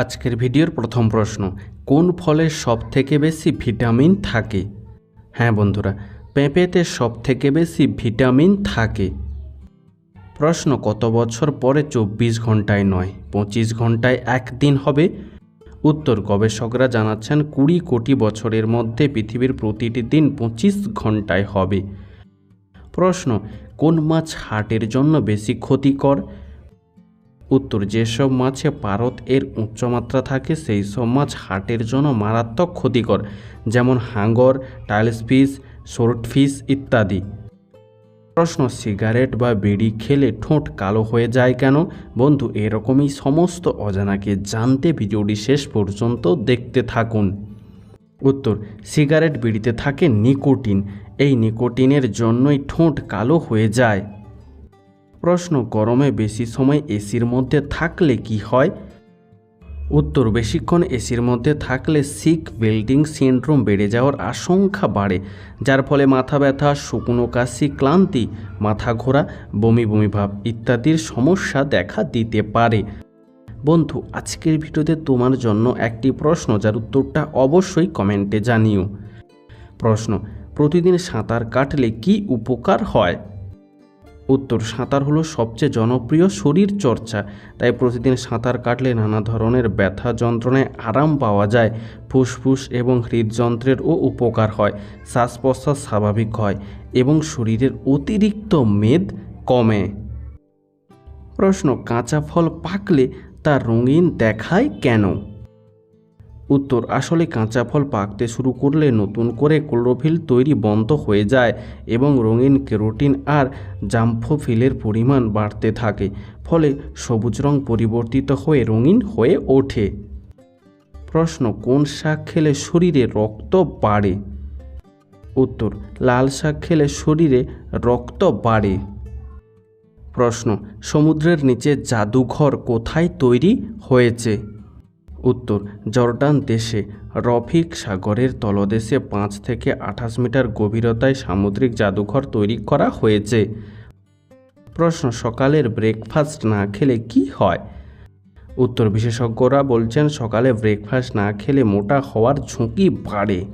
আজকের ভিডিওর প্রথম প্রশ্ন, কোন ফলে সব থেকে বেশি ভিটামিন থাকে? হ্যাঁ বন্ধুরা, পেঁপেতে সব থেকে বেশি ভিটামিন থাকে। প্রশ্ন, কত বছর পরে চব্বিশ ঘন্টায় নয়, পঁচিশ ঘন্টায় একদিন হবে? উত্তর, গবেষকরা জানাচ্ছেন কুড়ি কোটি বছরের মধ্যে পৃথিবীর প্রতিটি দিন পঁচিশ ঘন্টায় হবে। প্রশ্ন, কোন মাছ হার্টের জন্য বেশি ক্ষতিকর? উত্তর যেসব মাছে পারত এর উচ্চমাত্রা থাকে, সেই সব মাছ হার্টের জন্য মারাত্মক ক্ষতিকর, যেমন হাঙ্গর, টাইলস ফিশ শর্ট ইত্যাদি। প্রশ্ন, সিগারেট বা বিড়ি খেলে ঠোঁট কালো হয়ে যায় কেন? বন্ধু, এরকমই সমস্ত অজানাকে জানতে ভিডিওটি শেষ পর্যন্ত দেখতে থাকুন। উত্তর, সিগারেট বিড়িতে থাকে নিকোটিন। এই নিকোটিনের জন্যই ঠোঁট কালো হয়ে যায়। প্রশ্ন, গরমে বেশি সময় এসির মধ্যে থাকলে কি হয়? উত্তর, বেশিক্ষণ এসির মধ্যে থাকলে সিক বিল্ডিং সিন্ড্রোম বেড়ে যাওয়ার আশঙ্কা বাড়ে, যার ফলে মাথা ব্যথা, শুকনো কাশি, ক্লান্তি, মাথা ঘোরা, বমি বমি ভাব ইত্যাদির সমস্যা দেখা দিতে পারে। বন্ধু, আজকের ভিডিওতে তোমার জন্য একটি প্রশ্ন, যার উত্তরটা অবশ্যই কমেন্টে জানিও। প্রশ্ন, প্রতিদিন সাঁতার কাটলে কি উপকার হয়? উত্তর সাঁতার হলো সবচেয়ে জনপ্রিয় শরীর চর্চা, তাই প্রতিদিন সাঁতার কাটলে নানা ধরনের ব্যথা যন্ত্রণায় আরাম পাওয়া যায়, ফুসফুস এবং হৃদযন্ত্রেরও উপকার হয় শ্বাস প্রশ্বাস স্বাভাবিক হয় এবং শরীরের অতিরিক্ত মেদ কমে। প্রশ্ন, কাঁচা ফল পাকলে তা রঙিন দেখায় কেন? উত্তর, আসলে কাঁচা ফল পাকতে শুরু করলে নতুন করে ক্লোরোফিল তৈরি বন্ধ হয়ে যায় এবং রঙিন কেরোটিন আর জাম্ফোফিলের পরিমাণ বাড়তে থাকে, ফলে সবুজ রং পরিবর্তিত হয়ে রঙিন হয়ে ওঠে। প্রশ্ন, কোন শাক খেলে শরীরে রক্ত বাড়ে? উত্তর, লাল শাক খেলে শরীরে রক্ত বাড়ে। প্রশ্ন, সমুদ্রের নিচে জাদুঘর কোথায় তৈরি হয়েছে? উত্তর, জর্ডান দেশে রফিক সাগরের তলদেশে পাঁচ থেকে আঠাশ মিটার গভীরতায় সামুদ্রিক জাদুঘর তৈরি করা হয়েছে। প্রশ্ন, সকালের ব্রেকফাস্ট না খেলে কি হয়? উত্তর, বিশেষজ্ঞরা বলছেন সকালে ব্রেকফাস্ট না খেলে মোটা হওয়ার ঝুঁকি বাড়ে।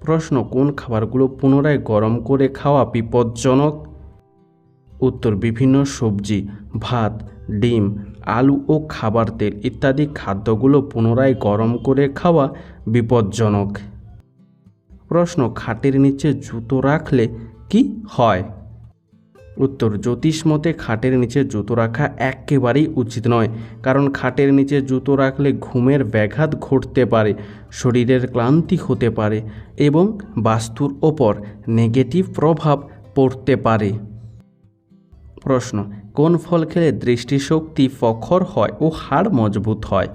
প্রশ্ন, কোন খাবারগুলো পুনরায় গরম করে খাওয়া বিপজ্জনক? উত্তর, বিভিন্ন সবজি, ভাত ডিম, আলু ও খাবার তেল ইত্যাদি খাদ্যগুলো পুনরায় গরম করে খাওয়া বিপজ্জনক। প্রশ্ন, খাটের নিচে জুতো রাখলে কি হয়? উত্তর, জ্যোতিষ মতে খাটের নিচে জুতো রাখা একেবারেই উচিত নয়, কারণ খাটের নিচে জুতো রাখলে ঘুমের ব্যাঘাত ঘটতে পারে, শরীরের ক্লান্তি হতে পারে এবং বাস্তুর ওপর নেগেটিভ প্রভাব পড়তে পারে। প্রশ্ন, কোন ফল খেলে দৃষ্টিশক্তি প্রখর হয় ও হাড় মজবুত হয়?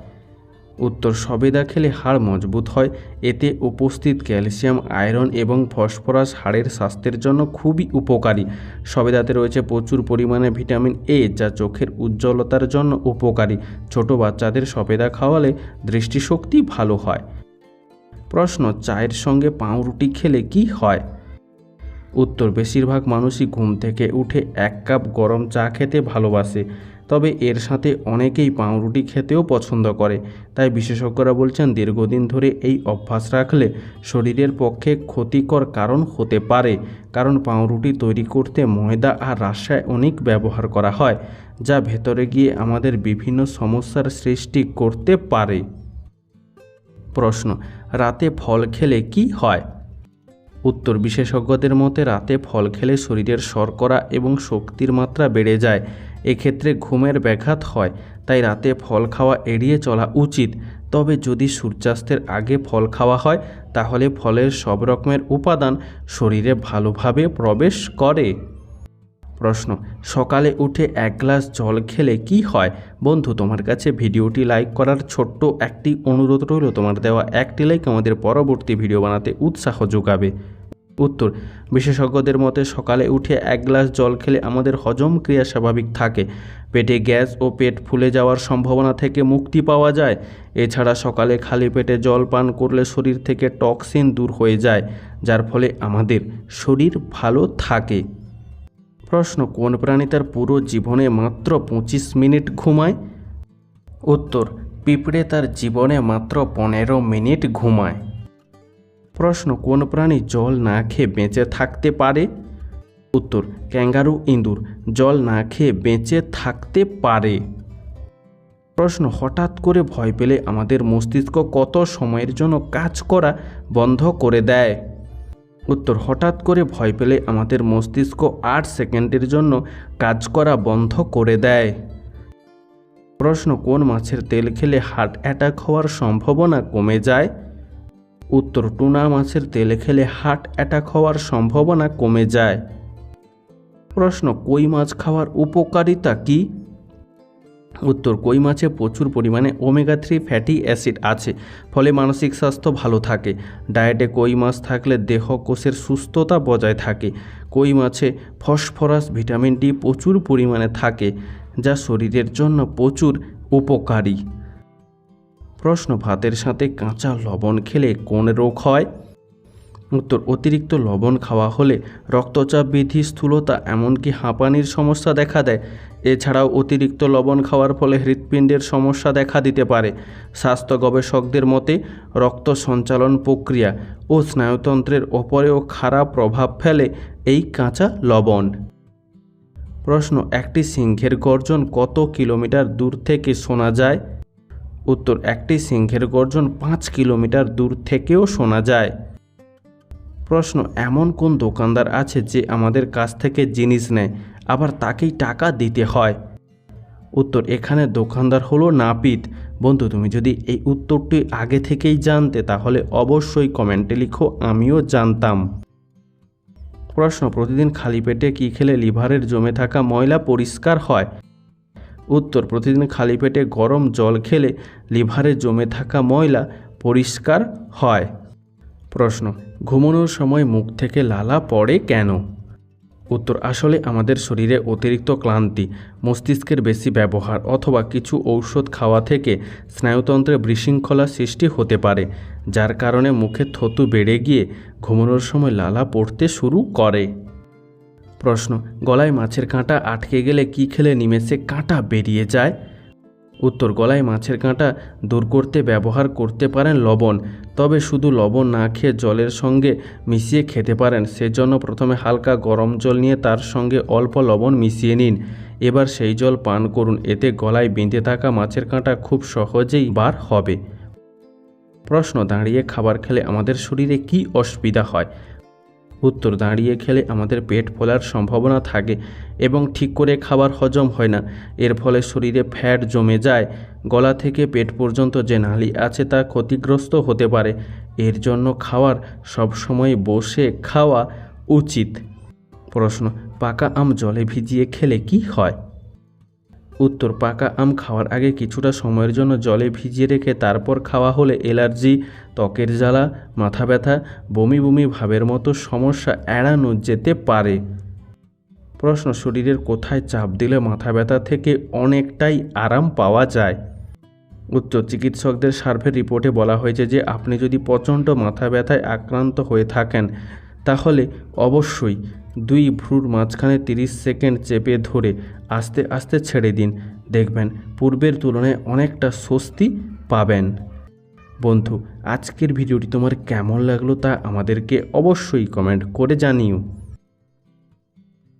উত্তর, সবেদা খেলে হাড় মজবুত হয়। এতে উপস্থিত ক্যালসিয়াম, আয়রন এবং ফসফরাস হাড়ের স্বাস্থ্যের জন্য খুবই উপকারী। সবেদাতে রয়েছে প্রচুর পরিমাণে ভিটামিন এ যা চোখের উজ্জ্বলতার জন্য উপকারী। ছোট বাচ্চাদের সবেদা খাওয়ালে দৃষ্টিশক্তি ভালো হয়। প্রশ্ন, চায়ের সঙ্গে পাউরুটি খেলে কি হয়? উত্তর, বেশিরভাগ মানুষই ঘুম থেকে উঠে এক কাপ গরম চা খেতে ভালোবাসে, তবে এর সাথে অনেকেই পাউরুটি খেতেও পছন্দ করে। তাই বিশেষজ্ঞরা বলছেন, দীর্ঘদিন ধরে এই অভ্যাস রাখলে শরীরের পক্ষে ক্ষতিকর কারণ হতে পারে, কারণ পাউরুটি তৈরি করতে ময়দা আর রাসায়নিক ব্যবহার করা হয়, যা ভেতরে গিয়ে আমাদের বিভিন্ন সমস্যার সৃষ্টি করতে পারে। প্রশ্ন, রাতে ফল খেলে কি হয়? উত্তর বিশেষজ্ঞদের মতে, রাতে ফল খেলে শরীরের শর্করা এবং শক্তির মাত্রা বেড়ে যায়। এক্ষেত্রে ঘুমের ব্যাঘাত হয়, তাই রাতে ফল খাওয়া এড়িয়ে চলা উচিত। তবে যদি সূর্যাস্তের আগে ফল খাওয়া হয়, তাহলে ফলের সব রকমের উপাদান শরীরে ভালোভাবে প্রবেশ করে। প্রশ্ন, সকালে উঠে এক গ্লাস জল খেলে কি হয়? বন্ধু, তোমার কাছে ভিডিওটি লাইক করার ছোট্ট একটি অনুরোধ রইল। তোমার দেওয়া একটি লাইক আমাদের পরবর্তী ভিডিও বানাতে উৎসাহ যোগাবে। উত্তর, বিশেষজ্ঞদের মতে সকালে উঠে এক গ্লাস জল খেলে আমাদের হজম ক্রিয়া স্বাভাবিক থাকে। পেটে গ্যাস ও পেট ফুলে যাওয়ার সম্ভাবনা থেকে মুক্তি পাওয়া যায়। এছাড়া সকালে খালি পেটে জল পান করলে শরীর থেকে টক্সিন দূর হয়ে যায়, যার ফলে আমাদের শরীর ভালো থাকে। প্রশ্ন, কোন প্রাণী তার পুরো জীবনে মাত্র পঁচিশ মিনিট ঘুমায়? উত্তর, পিঁপড়ে তার জীবনে মাত্র পনেরো মিনিট ঘুমায়। প্রশ্ন, কোন প্রাণী জল না খেয়ে বেঁচে থাকতে পারে? উত্তর, ক্যাঙ্গারু ইঁদুর জল না খেয়ে বেঁচে থাকতে পারে। প্রশ্ন, হঠাৎ করে ভয় পেলে আমাদের মস্তিষ্ক কত সময়ের জন্য কাজ করা বন্ধ করে দেয়? উত্তর হঠাৎ করে ভয় পেলে আমাদের মস্তিষ্ক আট সেকেন্ডের জন্য কাজ করা বন্ধ করে দেয়। প্রশ্ন, কোন মাছের তেল খেলে হার্ট অ্যাটাক হওয়ার সম্ভাবনা কমে যায়? উত্তর, টুনা মাছের তেল খেলে হার্ট অ্যাটাক হওয়ার সম্ভাবনা কমে যায়। প্রশ্ন, কই মাছ খাওয়ার উপকারিতা কী? উত্তর, কই মাছে প্রচুর পরিমাণে ওমেগা থ্রি ফ্যাটি অ্যাসিড আছে, ফলে মানসিক স্বাস্থ্য ভালো থাকে। ডায়েটে কই মাছ থাকলে দেহ কোষের সুস্থতা বজায় থাকে। কই মাছে ফসফরাস, ভিটামিন ডি প্রচুর পরিমাণে থাকে, যা শরীরের জন্য প্রচুর উপকারী। প্রশ্ন, ভাতের সাথে কাঁচা লবণ খেলে কোন রোগ হয়? উত্তর, অতিরিক্ত লবণ খাওয়া হলে রক্তচাপ বৃদ্ধি, স্থূলতা এমনকি হাঁপানির সমস্যা দেখা দেয়। এছাড়াও অতিরিক্ত লবণ খাওয়ার ফলে হৃৎপিণ্ডের সমস্যা দেখা দিতে পারে। স্বাস্থ্য গবেষকদের মতে, রক্ত সঞ্চালন প্রক্রিয়া ও স্নায়ুতন্ত্রের ওপরেও খারাপ প্রভাব ফেলে এই কাঁচা লবণ। প্রশ্ন, একটি সিংহের গর্জন কত কিলোমিটার দূর থেকে শোনা যায়? উত্তর, একটি সিংহের গর্জন পাঁচ কিলোমিটার দূর থেকেও শোনা যায়। প্রশ্ন, এমন কোন দোকানদার আছে যে আমাদের কাছ থেকে জিনিস নেয়, আবার তাকেই টাকা দিতে হয়? উত্তর, এখানে দোকানদার হলো নাপিত। বন্ধু, তুমি যদি এই উত্তরটি আগে থেকেই জানতে, তাহলে অবশ্যই কমেন্টে লিখো, আমিও জানতাম। প্রশ্ন, প্রতিদিন খালি পেটে কী খেলে লিভারের জমে থাকা ময়লা পরিষ্কার হয়? উত্তর, প্রতিদিন খালি পেটে গরম জল খেলে লিভারে জমে থাকা ময়লা পরিষ্কার হয়। প্রশ্ন, ঘুমানোর সময় মুখ থেকে লালা পড়ে কেন? উত্তর, আসলে আমাদের শরীরে অতিরিক্ত ক্লান্তি, মস্তিষ্কের বেশি ব্যবহার অথবা কিছু ঔষধ খাওয়া থেকে স্নায়ুতন্ত্রে বিশৃঙ্খলা সৃষ্টি হতে পারে, যার কারণে মুখে থতু বেড়ে গিয়ে ঘুমানোর সময় লালা পড়তে শুরু করে। প্রশ্ন, গলায় মাছের কাঁটা আটকে গেলে কি খেলে নিমেষে কাঁটা বেরিয়ে যায়? উত্তর গলায় মাছের কাঁটা দূর করতে ব্যবহার করতে পারেন লবণ, তবে শুধু লবণ না খেয়ে জলের সঙ্গে মিশিয়ে খেতে পারেন। সেজন্য প্রথমে হালকা গরম জল নিয়ে তার সঙ্গে অল্প লবণ মিশিয়ে নিন। এবার সেই জল পান করুন, এতে গলায় বেঁধে থাকা মাছের কাঁটা খুব সহজেই বার হবে। প্রশ্ন, দাঁড়িয়ে খাবার খেলে আমাদের শরীরে কি অসুবিধা হয়? উত্তর, দাঁড়িয়ে খেলে আমাদের পেট ফোলার সম্ভাবনা থাকে এবং ঠিক করে খাবার হজম হয় না। এর ফলে শরীরে ফ্যাট জমে যায়, গলা থেকে পেট পর্যন্ত যে নালি আছে তা ক্ষতিগ্রস্ত হতে পারে। এর জন্য খাওয়ার সবসময় বসে খাওয়া উচিত। প্রশ্ন, পাকা আম জলে ভিজিয়ে খেলে কি হয়? উত্তর পাকা আম খাওয়ার আগে কিছুটা সময়ের জন্য জলে ভিজিয়ে রেখে তারপর খাওয়া হলে অ্যালার্জি ত্বকের জ্বালা, মাথা ব্যথা, বমি বমি, ভাবের মতো সমস্যা এড়ানো যেতে পারে। প্রশ্ন, শরীরের কোথায় চাপ দিলে মাথা ব্যথা থেকে অনেকটাই আরাম পাওয়া যায়? উচ্চ চিকিৎসকদের সার্ভে রিপোর্টে বলা হয়েছে যে আপনি যদি প্রচণ্ড মাথা ব্যথায় আক্রান্ত হয়ে থাকেন, তাহলে অবশ্যই দুই ভ্রুর মাঝখানে তিরিশ সেকেন্ড চেপে ধরে আস্তে আস্তে ছেড়ে দিন। দেখবেন পূর্বের তুলনায় অনেকটা স্বস্তি পাবেন। বন্ধু, আজকের ভিডিওটি তোমার কেমন লাগল তা আমাদেরকে অবশ্যই কমেন্ট করে জানিও।